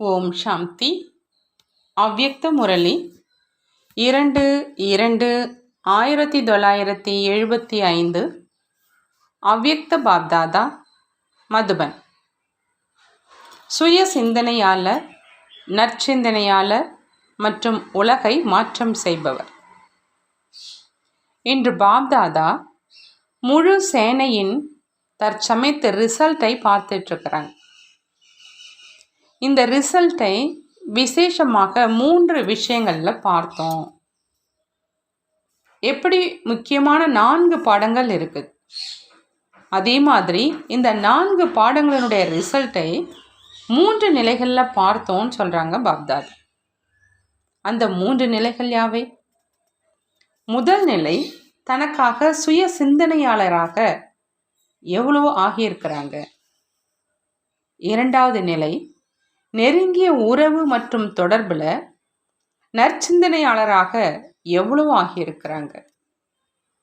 ஓம் சாந்தி. அவ்யக்த முரளி. இரண்டு இரண்டு ஆயிரத்தி தொள்ளாயிரத்தி எழுபத்தி ஐந்து. அவ்யக்த பாப்தாதா மதுபன். சுய சிந்தனையாளர் நற்சிந்தனையாளர் மற்றும் உலகை மாற்றம் செய்பவர். இன்று பாப்தாதா முழு சேனையின் தற்சமயத்து ரிசல்ட்டை பார்த்துட்ருக்கிறாங்க இந்த ரிசல்ட்டை விசேஷமாக மூன்று விஷயங்களில் பார்த்தோம். எப்படி முக்கியமான நான்கு பாடங்கள் இருக்குது அதே மாதிரி இந்த நான்கு பாடங்களினுடைய ரிசல்ட்டை மூன்று நிலைகளில் பார்த்தோம்னு சொல்கிறாங்க பாப்தாத். அந்த மூன்று நிலைகள் யாவை? முதல் நிலை தனக்காக சுய சிந்தனையாளராக எவ்வளோ ஆகியிருக்கிறாங்க. இரண்டாவது நிலை நெருங்கிய உறவு மற்றும் தொடர்பில் நற்சிந்தனையாளராக எவ்வளவு ஆகியிருக்கிறாங்க.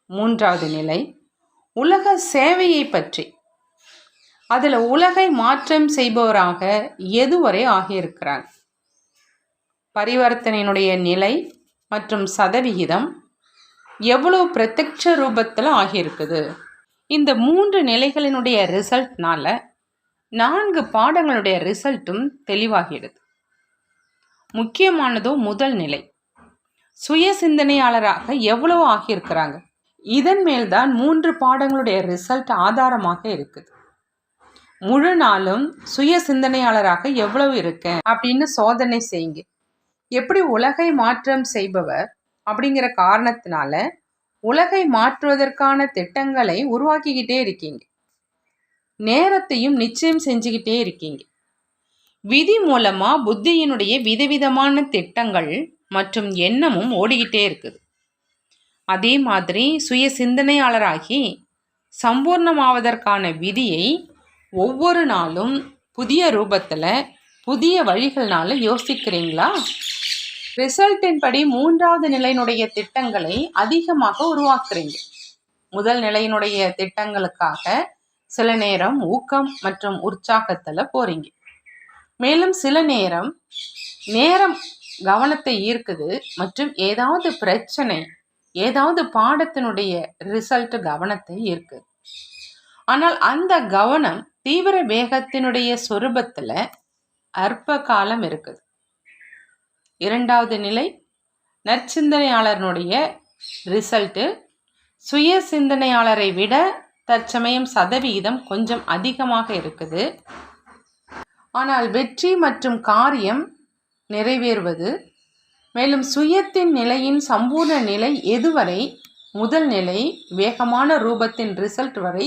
மூன்றாவது நிலை உலக சேவையை பற்றி. அதில் உலகை மாற்றம் செய்பவராக எதுவரை ஆகியிருக்கிறாங்க பரிவர்த்தனையினுடைய நிலை மற்றும் சதவிகிதம் எவ்வளவு பிரத்யட்ச ரூபத்தில் ஆகியிருக்குது? இந்த மூன்று நிலைகளினுடைய ரிசல்ட்னால நான்கு பாடங்களுடைய ரிசல்ட்டும் தெளிவாகிடுது முக்கியமானதோ முதல் நிலை. சுய சிந்தனையாளராக எவ்வளவு ஆகியிருக்கிறாங்க? இதன் மேல்தான் மூன்று பாடங்களுடைய ரிசல்ட் ஆதாரமாக இருக்குது. முழு நாளும் சுய சிந்தனையாளராக எவ்வளவு இருக்கேன் அப்படின்னு சோதனை செய்யுங்க. எப்படி உலகை மாற்றம் செய்பவர் அப்படிங்கிற காரணத்தினால உலகை மாற்றுவதற்கான திட்டங்களை உருவாக்கிக்கிட்டே இருக்கீங்க. நேரத்தையும் நிச்சயம் செஞ்சுக்கிட்டே இருக்கீங்க. விதி மூலமாக புத்தியினுடைய விதவிதமான திட்டங்கள் மற்றும் எண்ணமும் ஓடிக்கிட்டே இருக்குது. அதே மாதிரி சுய சிந்தனையாளராகி சம்பூர்ணமாவதற்கான விதியை ஒவ்வொரு நாளும் புதிய ரூபத்தில் புதிய வழிகள்னால யோசிக்கிறீங்களா? ரிசல்ட்டின் படி மூன்றாவது நிலையினுடைய திட்டங்களை அதிகமாக உருவாக்குறீங்க. முதல் நிலையினுடைய திட்டங்களுக்காக சில நேரம் ஊக்கம் மற்றும் உற்சாகத்தில் போறீங்க. மேலும் சில நேரம் நேரம் கவனத்தை ஈர்க்குது மற்றும் ஏதாவது பிரச்சனை ஏதாவது பாடத்தினுடைய ரிசல்ட் கவனத்தை ஈர்க்குது. ஆனால் அந்த கவனம் தீவிர வேகத்தினுடைய சொரூபத்தில் அற்ப காலம் இருக்குது. இரண்டாவது நிலை நற்சிந்தனையாளர்னுடைய ரிசல்ட்டு சுய சிந்தனையாளரை விட தற்சமயம் சதவிகிதம் கொஞ்சம் அதிகமாக இருக்குது. ஆனால் வெற்றி மற்றும் காரியம் நிறைவேறுவது மேலும் சுயத்தின் நிலையின் சம்பூர்ண நிலை எதுவரை முதல் நிலை வேகமான ரூபத்தின் ரிசல்ட் வரை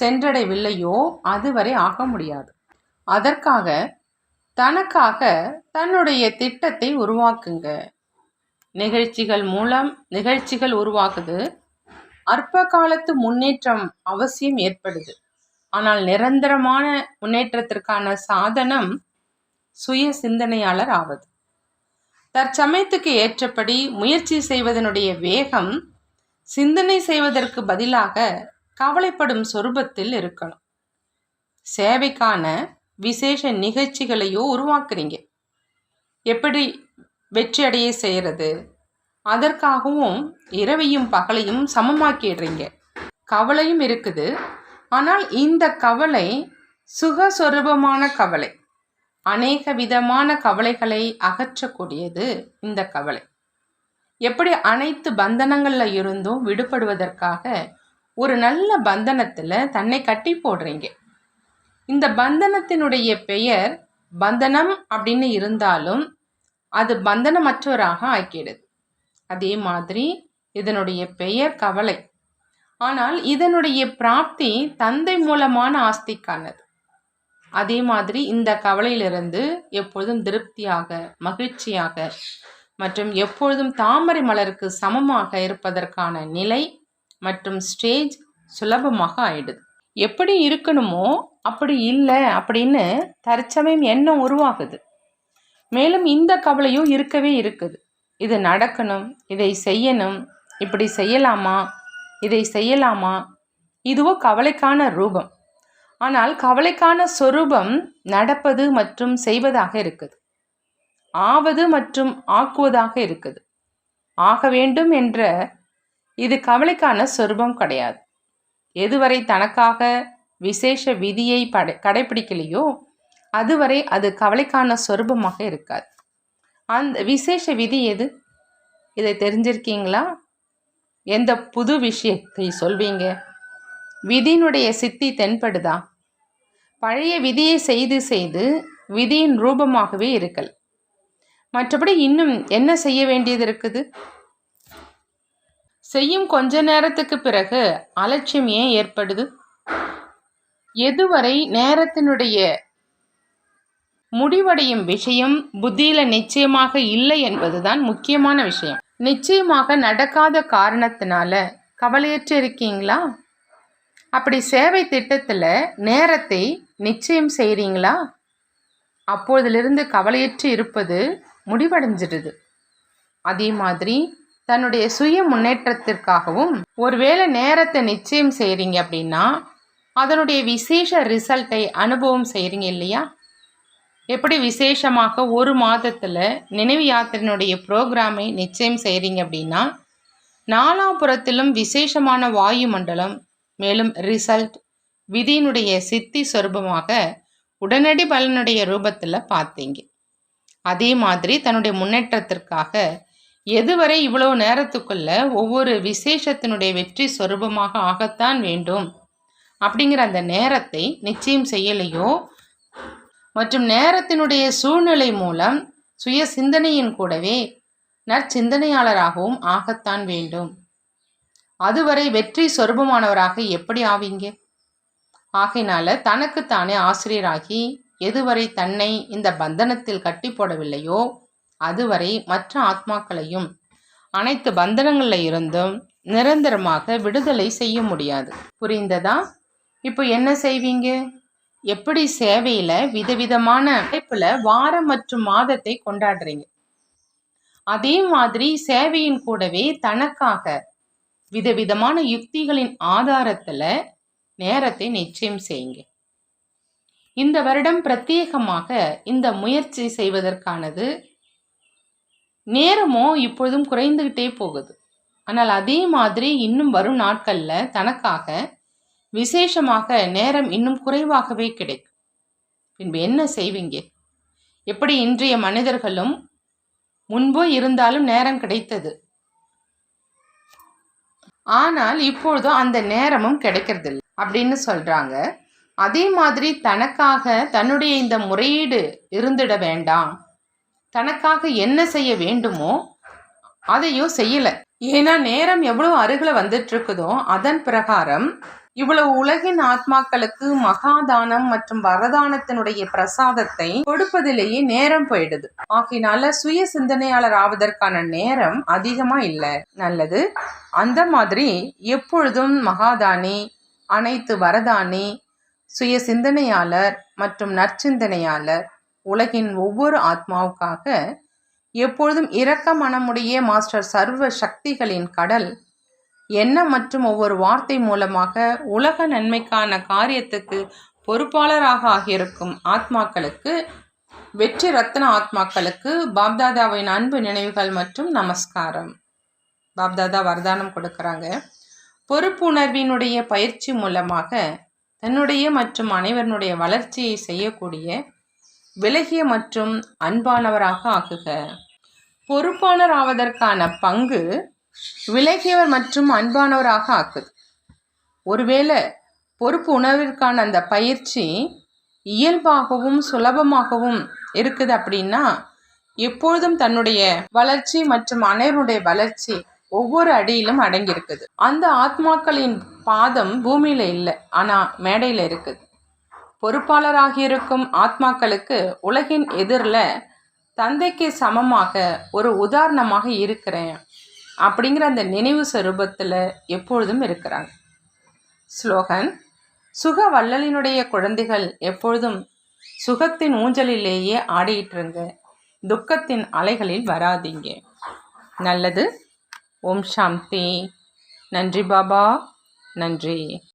சென்றடையவில்லையோ அதுவரை ஆக முடியாது. அதற்காக தனக்காக தன்னுடைய திட்டத்தை உருவாக்குங்க. நிகழ்ச்சிகள் மூலம் நிகழ்ச்சிகள் உருவாக்குது அற்ப காலத்து முன்னேற்றம் அவசியம் ஏற்படுது. ஆனால் நிரந்தரமான முன்னேற்றத்திற்கான சாதனம் சுய சிந்தனையாளர் ஆவது. தற்சமயத்துக்கு ஏற்றபடி முயற்சி செய்வதனுடைய வேகம் சிந்தனை செய்வதற்கு பதிலாக கவலைப்படும் சொரூபத்தில் இருக்கணும். சேவைக்கான விசேஷ நிகழ்ச்சிகளையோ உருவாக்குறீங்க. எப்படி வெற்றி அடைய செய்கிறது அதற்காகவும் இரவையும் பகலையும் சமமாக்கிடுறீங்க. கவலையும் இருக்குது. ஆனால் இந்த கவலை சுகஸ்வரூபமான கவலை. அநேக விதமான கவலைகளை அகற்றக்கூடியது இந்த கவலை. எப்படி அனைத்து பந்தனங்களில் இருந்தும் விடுபடுவதற்காக ஒரு நல்ல பந்தனத்தில் தன்னை கட்டி போடுறீங்க. இந்த பந்தனத்தினுடைய பெயர் பந்தனம் அப்படின்னு இருந்தாலும் அது பந்தனமற்றவராக ஆக்கிடுது. அதே மாதிரி இதனுடைய பெயர் கவலை. ஆனால் இதனுடைய பிராப்தி தந்தை மூலமான ஆஸ்திக்கானது. அதே மாதிரி இந்த கவலையிலிருந்து எப்பொழுதும் திருப்தியாக மகிழ்ச்சியாக மற்றும் எப்பொழுதும் தாமரை மலருக்கு சமமாக இருப்பதற்கான நிலை மற்றும் ஸ்டேஜ் சுலபமாக ஆயிடுது. எப்படி இருக்கணுமோ அப்படி இல்லை அப்படின்னு தற்சமயம் எண்ணம் உருவாகுது. மேலும் இந்த கவலையும் இருக்கவே இருக்குது. இது நடக்கணும் இதை செய்யணும் இப்படி செய்யலாமா இதை செய்யலாமா? இதுவோ கவலைக்கான ரூபம். ஆனால் கவலைக்கான சொரூபம் நடப்பது மற்றும் செய்வதாக இருக்குது. ஆவது மற்றும் ஆக்குவதாக இருக்குது. ஆக வேண்டும் என்ற இது கவலைக்கான சொரூபம் கிடையாது. எதுவரை தனக்காக விசேஷ விதியை படை கடைபிடிக்கலையோ அதுவரை அது கவலைக்கான சொரூபமாக இருக்காது. அந்த விசேஷ விதி எது? இதை தெரிஞ்சிருக்கீங்களா? எந்த புது விஷயத்தை சொல்வீங்க? விதியினுடைய சித்தி தென்படுதா? பழைய விதியை செய்து செய்து விதியின் ரூபமாகவே இருக்கல். மற்றபடி இன்னும் என்ன செய்ய வேண்டியது இருக்குது? செய்யும் கொஞ்ச நேரத்துக்கு பிறகு அலட்சியம் ஏன் ஏற்படுது? எதுவரை நேரத்தினுடைய முடிவடையும் விஷயம் புத்தியில நிச்சயமாக இல்லை என்பதுதான் முக்கியமான விஷயம். நிச்சயமாக நடக்காத காரணத்தினால கவலையற்று இருக்கீங்களா? அப்படி சேவை திட்டத்தில் நேரத்தை நிச்சயம் செய்கிறீங்களா அப்போதிலிருந்து கவலையற்று இருப்பது முடிவடைஞ்சிடுது. அதே மாதிரி தன்னுடைய சுய முன்னேற்றத்திற்காகவும் ஒருவேளை நேரத்தை நிச்சயம் செய்கிறீங்க அப்படின்னா அதனுடைய விசேஷ ரிசல்ட்டை அனுபவம் செய்கிறீங்க இல்லையா? எப்படி விசேஷமாக ஒரு மாதத்தில் நினைவு யாத்திரையினுடைய ப்ரோக்ராமை நிச்சயம் செய்கிறீங்க அப்படின்னா நாலாபுரத்திலும் விசேஷமான வாயு மண்டலம் மேலும் ரிசல்ட் விதியினுடைய சித்தி சொரூபமாக உடனடி பலனுடைய ரூபத்தில் பார்த்தீங்க. அதே மாதிரி தன்னுடைய முன்னேற்றத்திற்காக எதுவரை இவ்வளவு நேரத்துக்குள்ள ஒவ்வொரு விசேஷத்தினுடைய வெற்றி சொரூபமாக ஆகத்தான் வேண்டும் அப்படிங்கிற அந்த நேரத்தை நிச்சயம் செய்யலையோ மற்றும் நேரத்தினுடைய சூழ்நிலை மூலம் சுய சிந்தனையின் கூடவே நற்சிந்தனையாளராகவும் ஆகத்தான் வேண்டும். அதுவரை வெற்றி சொரூபமானவராக எப்படி ஆவீங்க? ஆகையினால தனக்குத்தானே ஆசிரியராகி எதுவரை தன்னை இந்த பந்தனத்தில் கட்டி போடவில்லையோ அதுவரை மற்ற ஆத்மாக்களையும் அனைத்து பந்தனங்களில் இருந்தும் நிரந்தரமாக விடுதலை செய்ய முடியாது. புரிந்ததா? இப்போ என்ன செய்வீங்க? எப்படி சேவையில விதவிதமான அமைப்புல வாரம் மற்றும் மாதத்தை கொண்டாடுறீங்க? அதே மாதிரி சேவையின் கூடவே தனக்காக விதவிதமான யுக்திகளின் ஆதாரத்துல நேரத்தை நிச்சயம் செய்யுங்க. இந்த வருடம் பிரத்யேகமாக இந்த முயற்சி செய்வதற்கானது நேரமோ இப்பொழுதும் குறைந்துகிட்டே போகுது. ஆனால் அதே மாதிரி இன்னும் வரும் நாட்களில் தனக்காக விசேஷமாக நேரம் இன்னும் குறைவாகவே கிடைக்கும். பின்பு என்ன செய்வீங்க? எப்படி இன்றைய மனிதர்களும் முன்போ இருந்தாலும் நேரம் கிடைத்தது? ஆனால் இப்பொழுதும் அந்த நேரமும் கிடைக்கிறதில்லை அப்படின்னு சொல்றாங்க. அதே மாதிரி தனக்காக தன்னுடைய இந்த முறையீடு இருந்திட வேண்டாம். தனக்காக என்ன செய்ய வேண்டுமோ அதையும் செய்யலை. ஏன்னா நேரம் எவ்வளோ அருகில் வந்துட்டு இருக்குதோ அதன் பிரகாரம் இவ்வளவு உலகின் ஆத்மாக்களுக்கு மகாதானம் மற்றும் வரதானத்தினுடைய பிரசாதத்தை கொடுப்பதிலேயே நேரம் போயிடுது. ஆகினால சுய சிந்தனையாளர் ஆவதற்கான நேரம் அதிகமா இல்லை. நல்லது. அந்த மாதிரி எப்பொழுதும் மகாதானி அனைத்து வரதானி சுய சிந்தனையாளர் மற்றும் நற்சிந்தனையாளர் உலகின் ஒவ்வொரு ஆத்மாவுக்காக எப்பொழுதும் இரக்க மனமுடைய மாஸ்டர் சர்வ சக்திகளின் கடல் என்ன மற்றும் ஒவ்வொரு வார்த்தை மூலமாக உலக நன்மைக்கான காரியத்துக்கு பொறுப்பாளராக ஆகியிருக்கும் ஆத்மாக்களுக்கு வெற்றி ரத்ன ஆத்மாக்களுக்கு பாப்தாதாவின் அன்பு நினைவுகள் மற்றும் நமஸ்காரம். பாப்தாதா வரதானம் கொடுக்குறாங்க. பொறுப்புணர்வினுடைய பயிற்சி மூலமாக தன்னுடைய மற்றும் அனைவருடைய வளர்ச்சியை செய்யக்கூடிய விலகிய மற்றும் அன்பானவராக ஆகுக. பொறுப்பாளர் ஆவதற்கான பங்கு விலகியவர் மற்றும் அன்பானவராக ஆக்குது ஒருவேளை பொறுப்பு உணர்விற்கான அந்த பயிற்சி இயல்பாகவும் சுலபமாகவும் இருக்குது அப்படின்னா எப்பொழுதும் தன்னுடைய வளர்ச்சி மற்றும் அனைவருடைய வளர்ச்சி ஒவ்வொரு அடியிலும் அடங்கியிருக்குது. அந்த ஆத்மாக்களின் பாதம் பூமியில் இல்லை ஆனால் மேடையில் இருக்குது. பொறுப்பாளராக இருக்கும் ஆத்மாக்களுக்கு உலகின் எதிரில் தந்தைக்கு சமமாக ஒரு உதாரணமாக இருக்கிறேன். அப்படிங்கிற அந்த நினைவு சொரூபத்தில் எப்பொழுதும் இருக்கிறாங்க. ஸ்லோகன் சுக வள்ளலினுடைய குழந்தைகள் எப்பொழுதும் சுகத்தின் ஊஞ்சலிலேயே ஆடிட்டுருங்க. துக்கத்தின் அலைகளில் வராதீங்க. நல்லது. ஓம் சாந்தி. நன்றி பாபா. நன்றி.